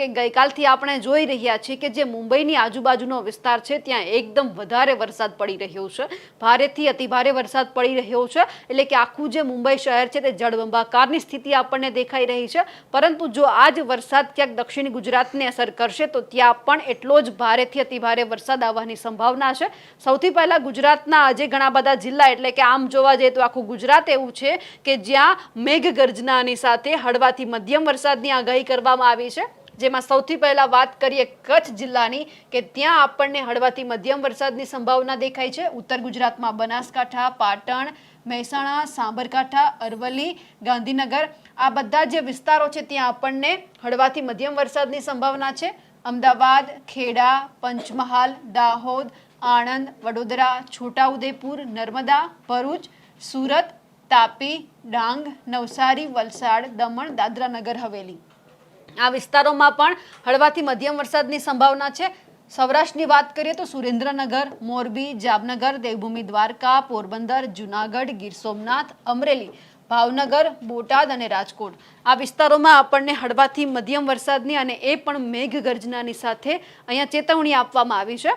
કે ગઈકાલથી આપણે જોઈ રહ્યા છીએ કે જે મુંબઈની આજુબાજુનો વિસ્તાર છે, ત્યાં એકદમ વધારે વરસાદ પડી રહ્યો છે. ભારેથી અતિભારે વરસાદ પડી રહ્યો છે, એટલે કે આખું જે મુંબઈ શહેર છે તે જળબંબાકારની સ્થિતિ આપણને દેખાઈ રહી છે. પરંતુ જો આ જ વરસાદ ક્યાંક દક્ષિણ ગુજરાતને અસર કરશે, તો ત્યાં પણ એટલો જ ભારેથી અતિભારે વરસાદ આવવાની સંભાવના છે. સૌથી પહેલાં ગુજરાતના આજે ઘણા બધા જિલ્લા, એટલે કે આમ જોવા જઈએ તો આખું ગુજરાત એવું છે કે જ્યાં મેઘગર્જનાની સાથે હળવાથી મધ્યમ વરસાદની આગાહી કરવામાં આવી છે. જેમાં સૌથી પહેલા વાત કરીએ કચ્છ જિલ્લાની કે ત્યાં આપણને હળવાથી મધ્યમ વરસાદની સંભાવના દેખાય છે. ઉત્તર ગુજરાતમાં બનાસકાંઠા, પાટણ, મહેસાણા, સાબરકાંઠા, અરવલ્લી, ગાંધીનગર આ બધા જે વિસ્તારો છે ત્યાં આપણને હળવાથી મધ્યમ વરસાદની સંભાવના છે. અમદાવાદ, ખેડા, પંચમહાલ, દાહોદ, આણંદ, વડોદરા, છોટાઉદેપુર, નર્મદા, ભરૂચ, સુરત, તાપી, ડાંગ, નવસારી, વલસાડ, દમણ દાદરા નગર હવેલી. આ વિસ્તારોમાં પણ હળવાથી મધ્યમ વરસાદની સંભાવના છે. સૌરાષ્ટ્રની વાત કરીએ તો સુરેન્દ્રનગર, મોરબી, જામનગર, દેવભૂમિ, દ્વારકા, પોરબંદર, જુનાગઢ, ગીર સોમનાથ, અમરેલી, ભાવનગર, બોટાદ અને રાજકોટ. આ વિસ્તારોમાં આપણને હળવાથી મધ્યમ વરસાદની અને એ પણ મેઘગર્જનાની સાથે અહીંયા ચેતવણી આપવામાં આવી છે.